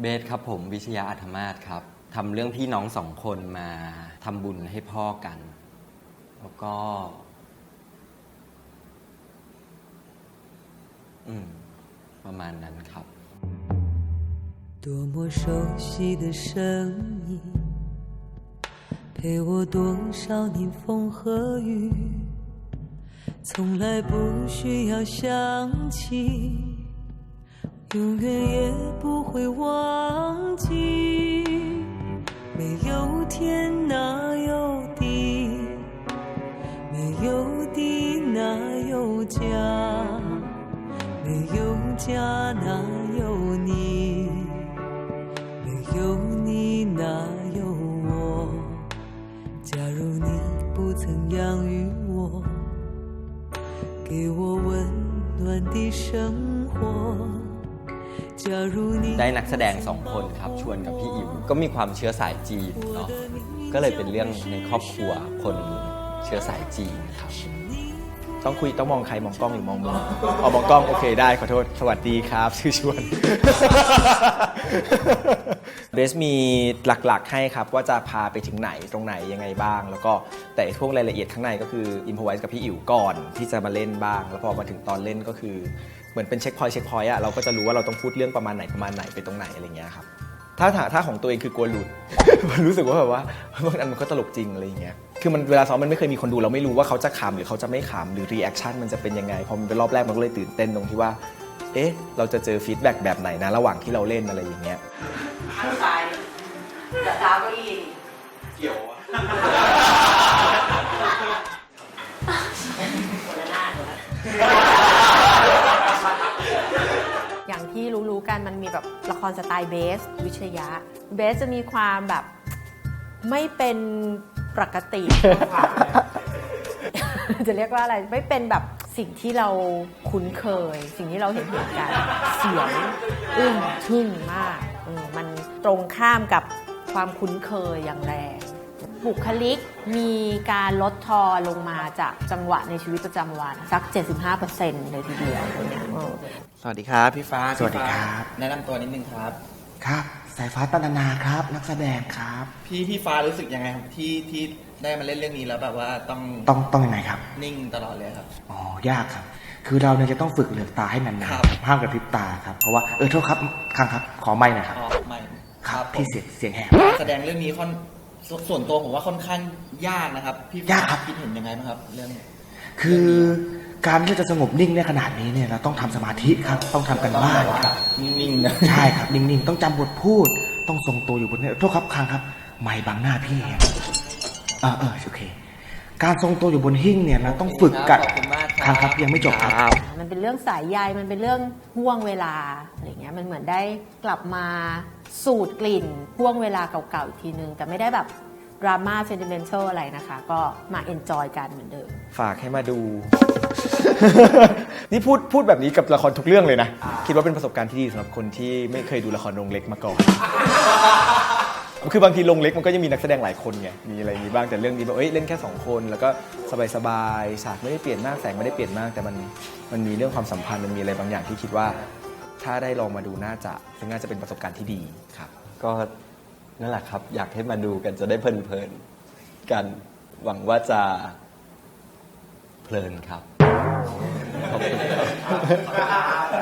เบสครับผมวิชยาอัธมาศครับทำเรื่องพี่น้องสองคนมาทำบุญให้พ่อกัน แล้วก็ อืม ประมาณนั้นครับ 多么熟悉的声音，陪我多少年风和雨，从来不需要想起， 永远也不会忘记。没有天哪有地，没有地哪有家。没有家哪有你？没有你哪有我？假如你不曾养育我，给我温暖的生活。 ได้นักแสดงสองคนครับ ชวนกับพี่อิ๋วก็มีความเชื้อสายจีนเนาะก็เลยเป็นเรื่องในครอบครัวคนเชื้อสายจีนครับต้องคุยต้องมองใครมองกล้องหรือมองมือเอามองกล้องโอเคได้ขอโทษสวัสดีครับชื่อชวนเบสมีหลักๆให้ครับ ว่าจะพาไปถึงไหนตรงไหนยังไงบ้าง แล้วก็แต่ช่วงรายละเอียดข้างในก็คืออินพไวส์กับพี่อิ๋วก่อนที่จะมาเล่นบ้าง แล้วพอมาถึงตอนเล่นก็คือ เหมือนเป็นเช็คพอยต์เช็คพอยต์อะเราก็จะรู้ว่าเราต้องพูดเรื่องประมาณไหนประมาณไหนไปตรงไหนอะไรเงี้ยครับถ้าถ้าถ้าของตัวเองคือกลัวหลุด รู้สึกว่าแบบว่าบางอันมันก็ตลกจริงอะไรอย่างเงี้ย คือมันเวลาซ้อมมันไม่เคยมีคนดูเราไม่รู้ว่าเขาจะขำหรือเขาจะไม่ขำหรือรีแอคชั่นมันจะเป็นยังไง พอมันเป็นรอบแรกมันก็เลยตื่นเต้นตรงที่ว่า เอ๊ะ เราจะเจอฟีดแบ็กแบบไหนนะ ระหว่างที่เราเล่นอะไรอย่างเงี้ยข้างซ้ายแต่เท้าเก็ยีคนละหน้าคนละอย่าง ที่รู้ๆกันมันมีแบบละครสไตล์เบส วิชยะ เบสจะมีความแบบไม่เป็นปกติ จะเรียกว่าอะไรไม่เป็นแบบสิ่งที่เราคุ้นเคย สิ่งที่เราเห็นเหตุการณ์เสียงอึ้งทึ่งมากมันตรงข้ามกับความคุ้นเคยอย่างแรงบุคลิกมีการลดทอนลงมาจากจังหวะในชีวิตประจำวัน สัก 75%เลยทีเดียวเงี้ย สวัสดีครับพี่ฟ้าสวัสดีครับ แนะนำตัวนิดนึงครับ ครับ สายฟ้าตันนาครับ นักแสดงครับ พี่พี่ฟ้ารู้สึกยังไงครับที่ที่ได้มาเล่นเรื่องนี้แล้วแบบว่าต้องต้องต้องยังไงครับ นิ่งตลอดเลยครับอ๋อยากครับ คือเราเนี่ยจะต้องฝึกเหลือกตาให้นานครับๆห้ามกระพริบตาครับเพราะว่าเออโทษครับครั้งครับขอไม่หน่อยครับอ๋อไม่ครับผมพี่เสียงเสียงแหบแสดงเรื่องนี้ค่อนสส่วนตัวผมว่าค่อนข้างยากนะครับ พี่ยากครับคิดเห็นยังไงบ้างครับ เรื่องนี้ คือการที่จะสงบนิ่งในขนาดนี้เนี่ยเราต้องทำสมาธิครับ ต้องทำกันบ้านครับนิ่งๆนะใช่ครับนิ่งๆต้องจำบทพูด ต้องทรงตัวอยู่บนนี้โทษครับครั้งครับ ไม่บังหน้าพี่ครับเออเออโอเค การทรงตัวอยู่บนหิ้งเนี่ยเราต้องฝึกกันขอบคุณมากครั้งครับยังไม่จบครับ มันเป็นเรื่องสายใยมันเป็นเรื่องห่วงเวลาอะไรเงี้ยมันเหมือนได้กลับมาสูดกลิ่นห่วงเวลาเก่าๆอีกทีนึง แต่ไม่ได้แบบ ดราม่าเซนติเมนทัลอะไรนะคะ ก็มาเอนจอยกันเหมือนเดิม ฝากให้มาดู นี่พูดพูดแบบนี้กับละครทุกเรื่องเลยนะ คิดว่าเป็นประสบการณ์ที่ดีสำหรับคนที่ไม่เคยดูละครโรงเล็กมาก่อน คือบางทีโรงเล็กมันก็ยังมีนักแสดงหลายคนไง มีอะไรมีบ้างแต่เรื่องนี้แบบเอ้ยเล่นแค่สองคน แล้วก็สบายๆฉากไม่ได้เปลี่ยนมากแสงไม่ได้เปลี่ยนมาก แต่มันมันมีเรื่องความสัมพันธ์มันมีอะไรบางอย่างที่คิดว่า ถ้าได้ลองมาดูน่าจะซึ่งน่าจะเป็นประสบการณ์ที่ดีครับ ก็ นั่นแหละครับ อยากให้มาดูกันจะได้เพลินๆกันหวังว่าจะเพลินครับขอบคุณครับ